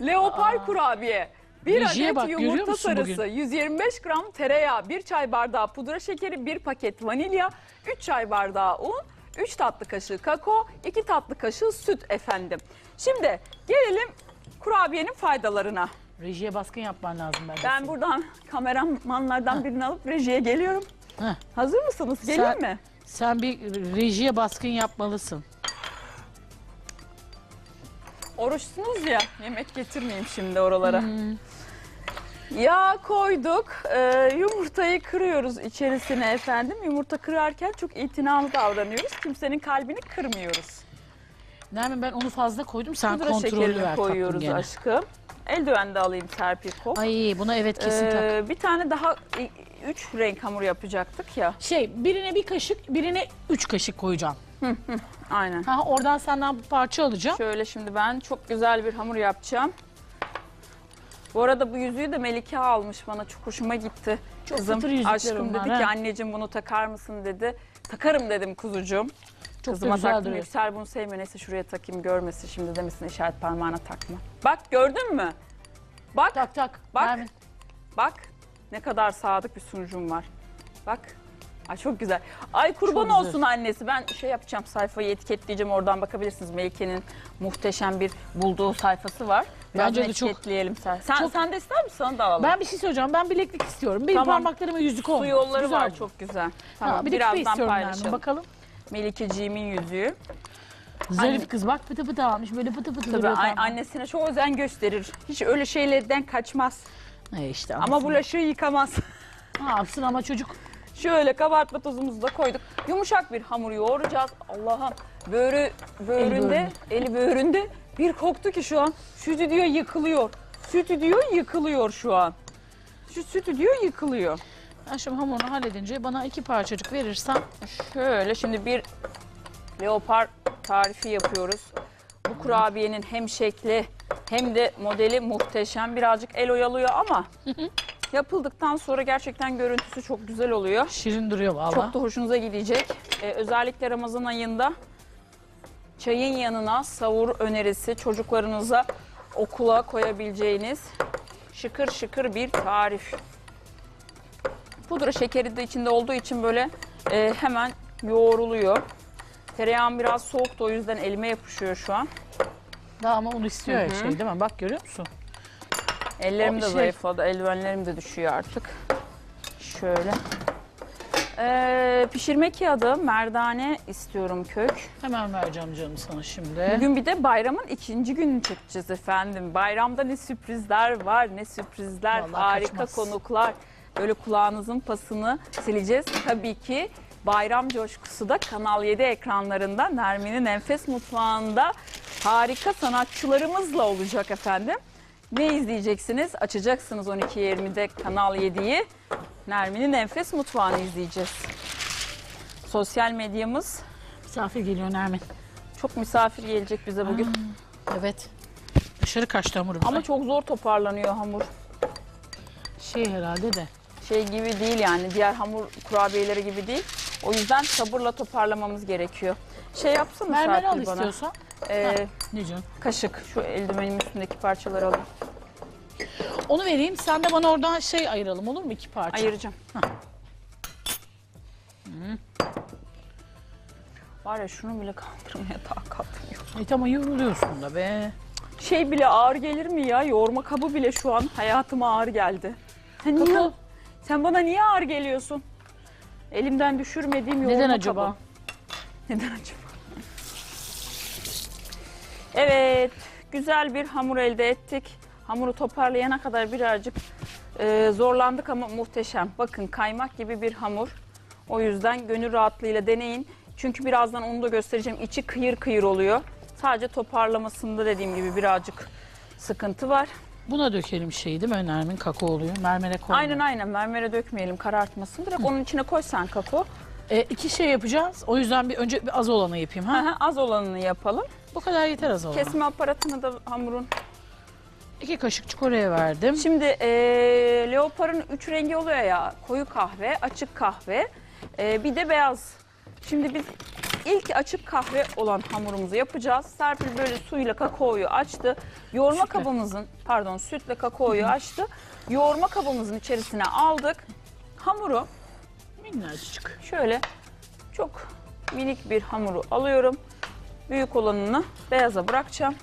Leopar kurabiye. Bir Rejiye adet bak, görüyor yumurta musun sarısı, bugün? 125 gram tereyağı, 1 çay bardağı pudra şekeri, 1 paket vanilya, 3 çay bardağı un, 3 tatlı kaşığı kakao, 2 tatlı kaşığı süt efendim. Şimdi gelelim kurabiyenin faydalarına. Rejiye baskın yapman lazım bence. Ben buradan kameramanlardan birini alıp rejiye geliyorum. Heh. Hazır mısınız? Geleyim Sen- mi? Sen bir rejiye baskın yapmalısın. Oruçsunuz ya yemek getirmeyeyim şimdi oralara. Hmm. Yağ koyduk. Ee, yumurtayı kırıyoruz içerisine efendim. Yumurta kırarken çok itinalı davranıyoruz. Kimsenin kalbini kırmıyoruz. Nermin ben onu fazla koydum. Sen Pudra şekerini ver koyuyoruz gene. aşkım. Eldiven de alayım Serpil Kop. Ay buna evet kesin tak. Ee, bir tane daha i- üç renk hamur yapacaktık ya. Şey birine bir kaşık birine üç kaşık koyacağım. Aynen. Ha, oradan senden bir parça alacağım. Şöyle şimdi ben çok güzel bir hamur yapacağım. Bu arada bu yüzüğü de Melike almış bana çok hoşuma gitti. Çok Kızım fıtır yüzükler aşkım onlar, dedi ha. ki anneciğim bunu takar mısın dedi. Takarım dedim kuzucuğum. Çok Kızıma güzel taktım duruyor. Yüksel bunu sevmiyor neyse şuraya takayım görmesin şimdi demesin işaret parmağına takma. Bak gördün mü? Bak Tak tak. Bak. Nermin. bak ne kadar sadık bir sunucum var. Bak. Ay çok güzel. Ay kurban Çok güzel. olsun annesi. Ben şey yapacağım sayfayı etiketleyeceğim oradan bakabilirsiniz. Melike'nin muhteşem bir bulduğu sayfası var. Bence de çok- etiketleyelim sen. Sen, çok- sen de ister misin? Sana da alalım. Ben bir şey söyleyeceğim. Ben bileklik istiyorum. Benim Tamam. parmaklarıma yüzük olmaz. Su yolları Güzel var bu. çok güzel. Tamam bir de küpe birazdan istiyorum paylaşalım. Bakalım. Melikeciğimin yüzüğü. Zarif Anne- kız bak pıtı pıtı almış. Böyle pıtı pıtı Tabii duruyor parmağı. annesine çok özen gösterir. Hiç öyle şeylerden kaçmaz. E işte Ama anasını. bulaşığı yıkamaz. Ne yapsın ama çocuk. Şöyle kabartma tozumuzu da koyduk. Yumuşak bir hamur yoğuracağız. Allah'ım böğrü böğründe, eli böğründe bir koktu ki şu an. Stüdyo yıkılıyor. Stüdyo yıkılıyor şu an. Şu stüdyo yıkılıyor. Ben şimdi hamurunu halledince bana iki parçacık verirsen Şöyle şimdi bir leopar tarifi yapıyoruz. Bu kurabiyenin hem şekli hem de modeli muhteşem. Birazcık el oyalıyor ama yapıldıktan sonra gerçekten görüntüsü çok güzel oluyor. şirin duruyor valla. Çok da hoşunuza gidecek. Ee, özellikle Ramazan ayında çayın yanına savur önerisi çocuklarınıza okula koyabileceğiniz şıkır şıkır bir tarif. Pudra şekeri de içinde olduğu için böyle e, hemen yoğruluyor. Tereyağım biraz soğuktu o yüzden elime yapışıyor şu an. Daha ama onu istiyor Hı hı. şey değil mi? Bak görüyor musun? Ellerim de şey- zayıfladı, eldivenlerim de düşüyor artık. Şöyle. Ee, pişirme kağıdı, merdane istiyorum kök. Hemen vereceğim canım sana şimdi. Bugün bir de bayramın ikinci gününü çekeceğiz efendim. Bayramda ne sürprizler var, ne sürprizler, Vallahi harika kaçmaz. konuklar. Böyle kulağınızın pasını sileceğiz. Tabii ki bayram coşkusu da Kanal 7 ekranlarında Nermin'in Enfes Mutfağı'nda harika sanatçılarımızla olacak efendim. Ne izleyeceksiniz? Açacaksınız 12.20'de Kanal 7'yi. Nermin'in Enfes Mutfağı'nı izleyeceğiz. Sosyal medyamız Misafir geliyor Nermin. çok misafir gelecek bize bugün. Evet. Dışarı kaçtı hamurum. Ama Ama çok zor toparlanıyor hamur. şey herhalde de. Şey gibi değil yani diğer hamur kurabiyeleri gibi değil. O yüzden sabırla toparlamamız gerekiyor. Şey yapsana Mermer al Serpil bana. istiyorsan. Ee, Ne canım? kaşık şu eldivenimin üstündeki parçaları alayım. Onu vereyim. Sen de bana oradan şey ayıralım olur mu? iki parça. Ayıracağım. Var ya şunu bile kaldırmaya takatım yok. E tamam yoruluyorsun da be. Şey bile ağır gelir mi ya? Yoğurma kabı bile şu an hayatıma ağır geldi. Sen, niye, Kakao. sen bana niye ağır geliyorsun? Elimden düşürmediğim yoğurma Neden kabı. acaba? Neden acaba? Evet, güzel bir hamur elde ettik. Hamuru toparlayana kadar birazcık e, zorlandık ama muhteşem. Bakın kaymak gibi bir hamur. O yüzden gönül rahatlığıyla deneyin. Çünkü birazdan onu da göstereceğim. İçi kıyır kıyır oluyor. Sadece toparlamasında dediğim gibi birazcık sıkıntı var. Buna dökelim şeyi değil mi? Nermin kakao oluyor. Mermere koyma. Aynen aynen mermere dökmeyelim karartmasın. Direkt onun içine koy sen kakao. E, iki şey yapacağız. O yüzden bir önce bir az olanı yapayım. Ha? Az olanını yapalım. Bu kadar yeter az olanı. Kesme aparatını da hamurun İki kaşık oraya verdim. Şimdi e, leoparın üç rengi oluyor ya. Koyu kahve, açık kahve, e, bir de beyaz. Şimdi biz ilk açık kahve olan hamurumuzu yapacağız. Serpil böyle suyla kakaoyu açtı. Yoğurma Sütle. kabımızın, pardon sütle kakaoyu açtı. Yoğurma kabımızın içerisine aldık. Hamuru Minnacık. şöyle çok minik bir hamuru alıyorum. Büyük olanını beyaza bırakacağım.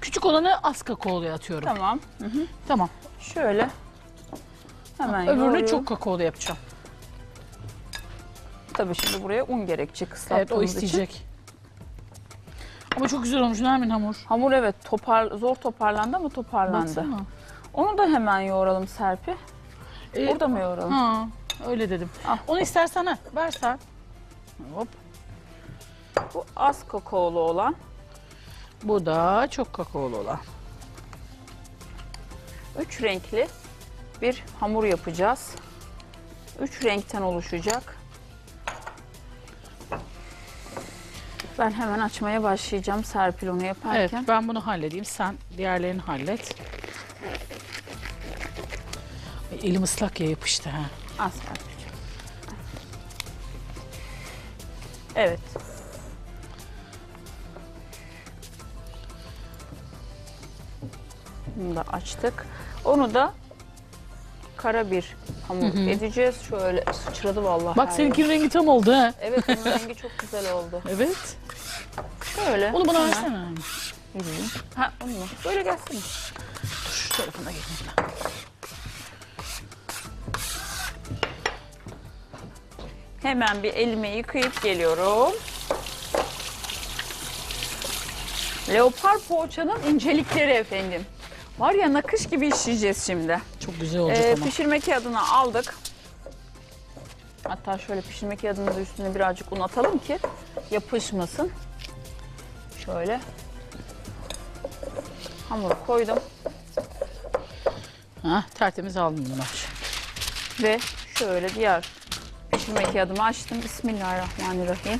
Küçük olanı az kakaoluya atıyorum. Tamam. Tamam. Şöyle hemen Öbürünü yoğuruyorum. çok kakaolu yapacağım. Tabii şimdi buraya un gerekecek Evet ıslattığımız o için. isteyecek. Ama çok güzel olmuş Nermin hamur. Hamur evet topar, zor toparlandı ama toparlandı. Baksana. Onu da hemen yoğuralım Serpi. Ee, Burada mı yoğuralım? Ha, öyle dedim. Al. Onu istersen ha, versen. Hop. Bu az kakaolu olan. Bu da çok kakaolu olan. Üç renkli bir hamur yapacağız. Üç renkten oluşacak. Ben hemen açmaya başlayacağım Serpil onu yaparken. Evet ben bunu halledeyim. Sen diğerlerini hallet. Ay, Elim ıslak ya yapıştı ha. Az Serpil'ciğim. Evet. Bunu da açtık. Onu da kara bir hamur edeceğiz. Şöyle sıçradı vallahi. Bak her seninki yer. rengi tam oldu ha. Evet onun rengi çok güzel oldu. Evet. Şöyle. Onu bana hemen versene. vereyim. Ha onu mu? Böyle gelsene. Dur şu tarafına geleyim ben. Hemen bir elimi yıkayıp geliyorum. Leopar poğaçanın incelikleri efendim. Var ya nakış gibi işleyeceğiz şimdi. Çok güzel olacak Ee, ama. pişirme kağıdını aldık. Hatta şöyle pişirme kağıdının da üstüne birazcık un atalım ki yapışmasın. Şöyle. Hamuru koydum Ha, tertemiz aldım bunlar. ve şöyle diğer pişirme kağıdımı açtım. Bismillahirrahmanirrahim.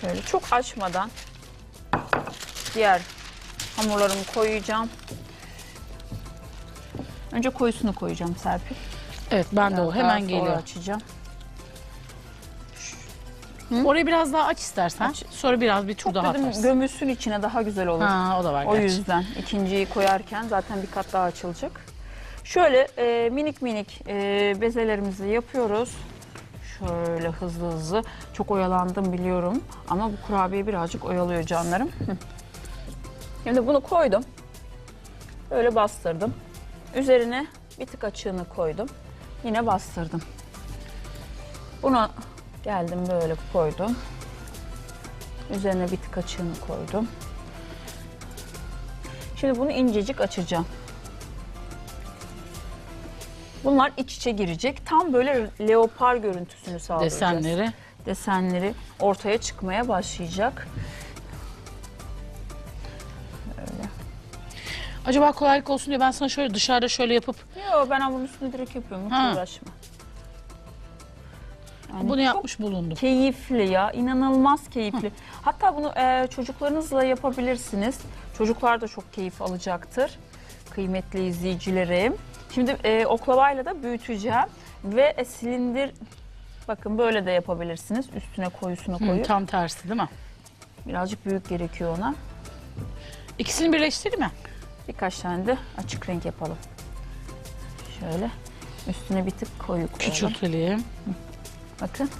Şöyle çok açmadan diğer hamurlarımı koyacağım. Önce koyusunu koyacağım Serpil. Evet ben de o hemen daha sonra geliyor. açacağım. Orayı biraz daha aç istersen. Aç. Sonra biraz bir tur Çok daha dedim atarsın. gömülsün içine daha güzel olur. Ha o da var o gerçi. yüzden ikinciyi koyarken zaten bir kat daha açılacak. Şöyle e, minik minik e, bezelerimizi yapıyoruz. Şöyle hızlı hızlı. Çok oyalandım biliyorum ama bu kurabiye birazcık oyalıyor canlarım. Hı. Şimdi bunu koydum. Böyle bastırdım. Üzerine bir tık açığını koydum. Yine bastırdım. Buna geldim böyle koydum. Üzerine bir tık açığını koydum. Şimdi bunu incecik açacağım. Bunlar iç içe girecek. Tam böyle leopar görüntüsünü sağlayacağız. Desenleri. Desenleri ortaya çıkmaya başlayacak. Acaba kolaylık olsun diye ben sana şöyle dışarıda şöyle yapıp Yo ben hamurun üstüne direkt yapıyorum. Hiç Ha. uğraşma. Yani bunu yapmış bulundum. Keyifli ya, inanılmaz keyifli. Hatta bunu e, çocuklarınızla yapabilirsiniz. Çocuklar da çok keyif alacaktır. Kıymetli izleyicilerim. Şimdi e, oklavayla da büyüteceğim ve e, silindir bakın böyle de yapabilirsiniz. Üstüne koyusunu Hı, koyup tam tersi değil mi? birazcık büyük gerekiyor ona. İkisini birleştireyim mi? Birkaç tane de açık renk yapalım. Şöyle üstüne bir tık koyu koyalım. Küçültelim. Bakın.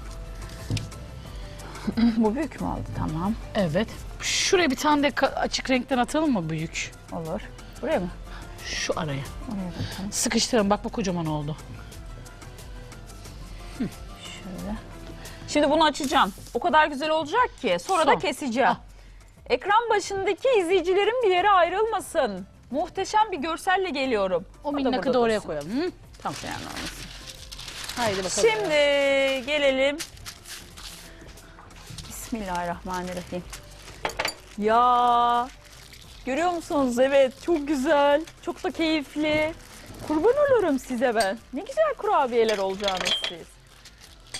Bu büyük mü oldu? Tamam. Evet. Şuraya bir tane de ka- açık renkten atalım mı büyük? Olur. Buraya mı? Şu araya. Oraya da atalım. Sıkıştırın bak bu kocaman oldu. Şöyle. Şimdi bunu açacağım. O kadar güzel olacak ki. Sonra da Son. keseceğim. Al. Ekran başındaki izleyicilerin bir yere ayrılmasın. Muhteşem bir görselle geliyorum. O minnakı da oraya koyalım. Hı? Tamam. Yani olmasın. Haydi bakalım. Şimdi gelelim. Bismillahirrahmanirrahim. Ya görüyor musunuz? Evet çok güzel. Çok da keyifli. Kurban olurum size ben. Ne güzel kurabiyeler olacağınız siz.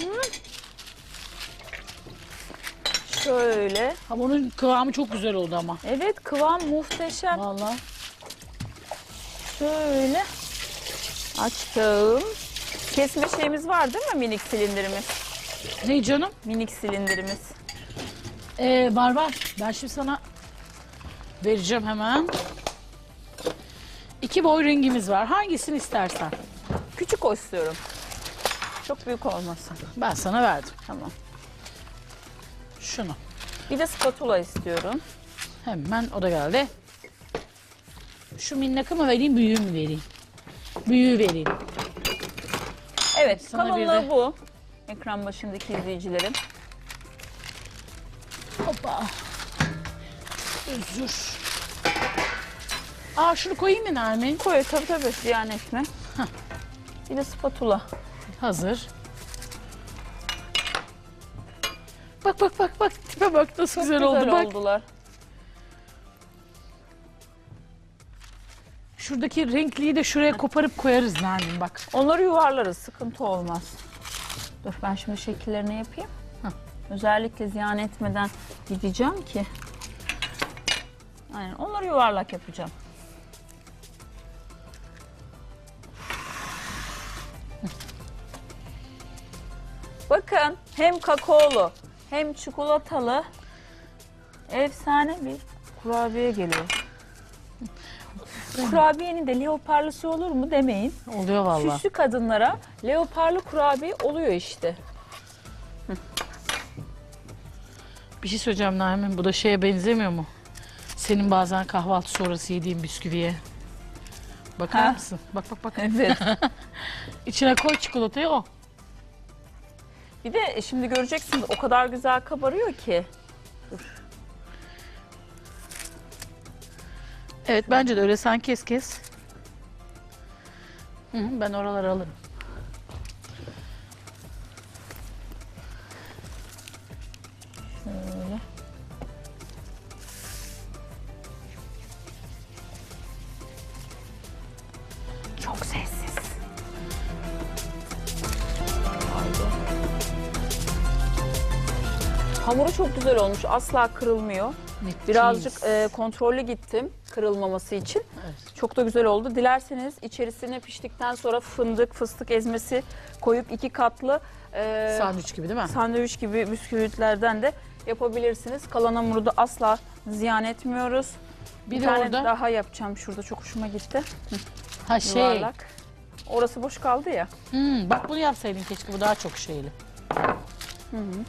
Hı? Şöyle. Hamurun kıvamı çok güzel oldu ama. Evet kıvam muhteşem. Vallahi. Şöyle açtım. Kesme şeyimiz var değil mi minik silindirimiz? Ne canım? Minik silindirimiz. Ee, var var. Ben şimdi sana vereceğim hemen. İki boy ringimiz var. Hangisini istersen. Küçük o istiyorum. Çok büyük olmasın. Ben sana verdim. Tamam. Şunu. Bir de spatula istiyorum. Hemen o da geldi. Şu minnakı mı vereyim, büyüğü mü vereyim? Büyüğü vereyim. Evet, Sana bir kalınlığı de- bu. Ekran başındaki izleyicilerim. Hoppa. Özür. Aa şunu koyayım mı Nermin? Koy tabii tabii ziyan etme. Bir de spatula. Hazır. Bak bak bak bak tipe bak nasıl Çok güzel, oldu bak. oldular. Şuradaki renkliyi de şuraya koparıp koyarız Nermin bak. Onları yuvarlarız, sıkıntı olmaz. Dur ben şimdi şekillerini yapayım. Hah. Özellikle ziyan etmeden gideceğim ki. Aynen onları yuvarlak yapacağım. Bakın hem kakaolu hem çikolatalı efsane bir kurabiye geliyor. Kurabiyenin de leoparlısı olur mu demeyin. Oluyor vallahi. Süslü kadınlara leoparlı kurabiye oluyor işte. Bir şey söyleyeceğim Nermin bu da şeye benzemiyor mu? Senin bazen kahvaltı sonrası yediğin bisküviye. Bakar Ha. mısın? Bak bak bak. Evet. İçine koy çikolatayı o. Bir de şimdi göreceksiniz o kadar güzel kabarıyor ki. Evet bence de öyle sen kes kes. Hı, hı, ben oraları alırım. Çok sessiz. Hamuru çok güzel olmuş. Asla kırılmıyor. Birazcık e, kontrollü gittim kırılmaması için. Evet. Çok da güzel oldu. Dilerseniz içerisine piştikten sonra fındık, fıstık ezmesi koyup iki katlı e, Sandviç gibi değil mi? sandviç gibi bisküvitlerden de yapabilirsiniz. Kalan hamuru da asla ziyan etmiyoruz. Bir, Bir tane orada daha yapacağım şurada çok hoşuma gitti. ha şey. Yuvarlak. Orası boş kaldı ya. Hmm, bak bunu yapsaydın keşke bu daha çok şeyli.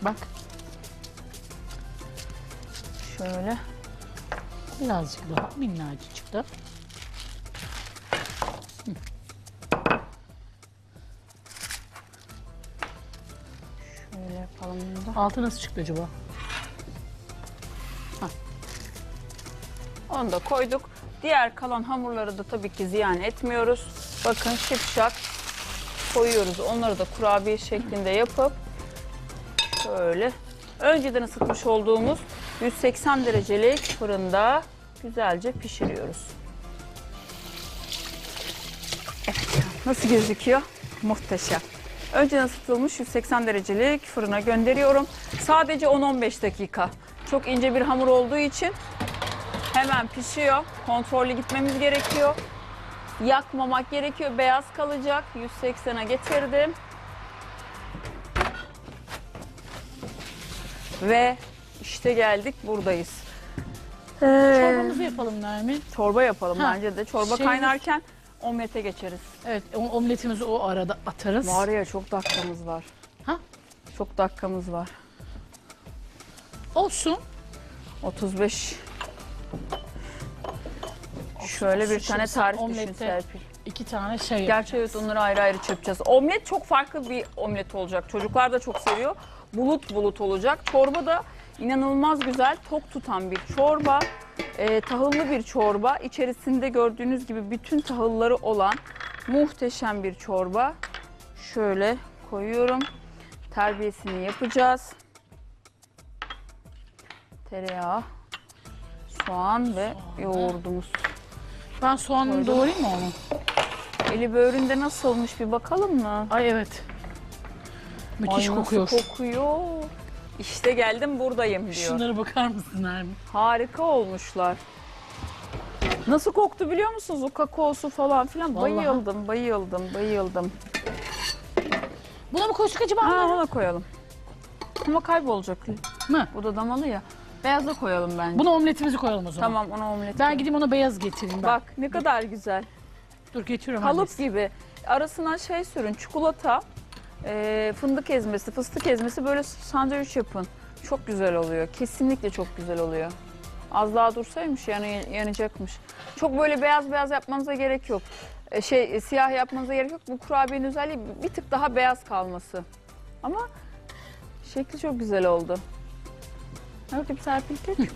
Bak Şöyle. birazcık daha minnacık da. Şöyle yapalım bunu da. Altı nasıl çıktı acaba? Onu da koyduk. Diğer kalan hamurları da tabii ki ziyan etmiyoruz. Bakın şipşak koyuyoruz. Onları da kurabiye şeklinde yapıp şöyle önceden ısıtmış olduğumuz 180 derecelik fırında güzelce pişiriyoruz. Evet, nasıl gözüküyor? Muhteşem. Önceden ısıtılmış 180 derecelik fırına gönderiyorum. Sadece 10-15 dakika. Çok ince bir hamur olduğu için Hemen pişiyor. Kontrollü gitmemiz gerekiyor. Yakmamak gerekiyor. Beyaz kalacak. 180'e getirdim. Ve işte geldik buradayız. Çorbamızı yapalım Nermin. Çorba yapalım Ha, bence de. Çorba şeyimiz- kaynarken omlete geçeriz. Evet o- omletimizi o arada atarız. Var ya çok dakikamız var. Ha? Çok dakikamız var. Olsun. 35. Şöyle bir tane tarif düşün omlette- Serpil. İki tane şey. Gerçi evet onları ayrı ayrı çırpacağız. Omlet çok farklı bir omlet olacak. Çocuklar da çok seviyor. Bulut bulut olacak. Çorba da inanılmaz güzel, tok tutan bir çorba. Ee, tahıllı bir çorba. İçerisinde gördüğünüz gibi bütün tahılları olan muhteşem bir çorba. Şöyle koyuyorum. Terbiyesini yapacağız. Tereyağı, soğan ve yoğurdumuz. Ben soğanını doğrayayım mı onu? Eli böğründe nasıl olmuş bir bakalım mı? Ay evet. Müthiş Ay, nasıl kokuyor. kokuyor. İşte geldim buradayım diyor. Şunlara bakar mısın Nermin? Harika olmuşlar. Nasıl koktu biliyor musunuz? O kakaosu falan filan. Vallahi. Bayıldım, bayıldım, bayıldım. Buna mı koysak acaba? Ha, ona koyalım. Ama kaybolacak. Mı? Bu da damalı ya. Beyaz da koyalım bence. Buna omletimizi koyalım o zaman. Tamam ona omlet. Ben gideyim ona beyaz getireyim ben. Bak ne kadar güzel. Dur getiriyorum Kalıp annesi. gibi. Arasına şey sürün, çikolata, e, fındık ezmesi, fıstık ezmesi böyle sandviç yapın. Çok güzel oluyor. Kesinlikle çok güzel oluyor. Az daha dursaymış yani yanacakmış. Çok böyle beyaz beyaz yapmanıza gerek yok. E, şey e, siyah yapmanıza gerek yok. Bu kurabiyenin özelliği bir tık daha beyaz kalması. Ama şekli çok güzel oldu. Hadi bakayım Serpil tek.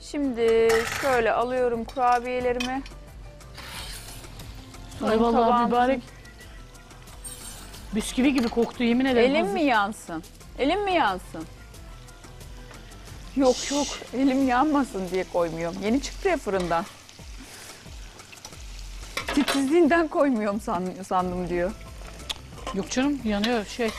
Şimdi şöyle alıyorum kurabiyelerimi. Ay vallahi Tabağımızın- mübarek. Bisküvi gibi koktu yemin ederim. Elim hazır. mi yansın? Elim mi yansın? Yok yok elim yanmasın diye koymuyorum. Yeni çıktı ya fırından. Titizliğinden koymuyorum san- sandım diyor. Yok canım yanıyor şey.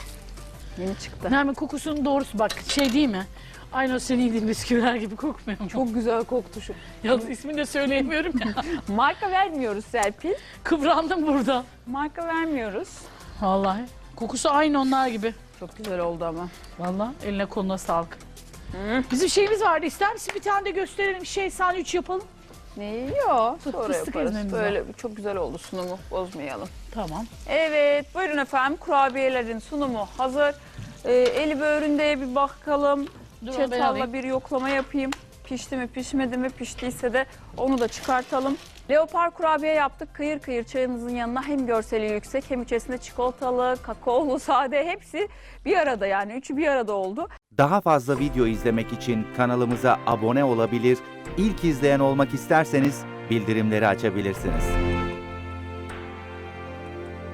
Yeni çıktı. Nermin kokusunun doğrusu bak şey değil mi? Aynı o senin yediğin bisküviler gibi kokmuyor mu? Çok güzel koktu şu. Yalnız ismini de söyleyemiyorum ya. Marka vermiyoruz Serpil. Kıvrandım burada. Marka vermiyoruz. Vallahi. Kokusu aynı onlar gibi. Çok güzel oldu ama. Vallahi eline koluna sağlık. Hı. Bizim şeyimiz vardı. İster misin bir tane de gösterelim şey sandviç yapalım? Ne yok sonra fıstık yaparız. ezmemiz var. Böyle çok güzel oldu sunumu bozmayalım. Tamam. Evet buyurun efendim kurabiyelerin sunumu hazır. Ee, eli böğründe bir bakalım. Dur Çatalla bir yoklama yapayım. Pişti mi pişmedi mi piştiyse de onu da çıkartalım. Leopar kurabiye yaptık. Kıyır kıyır çayınızın yanına hem görseli yüksek hem içerisinde çikolatalı, kakaolu, sade hepsi bir arada yani üçü bir arada oldu. Daha fazla video izlemek için kanalımıza abone olabilir, ilk izleyen olmak isterseniz bildirimleri açabilirsiniz.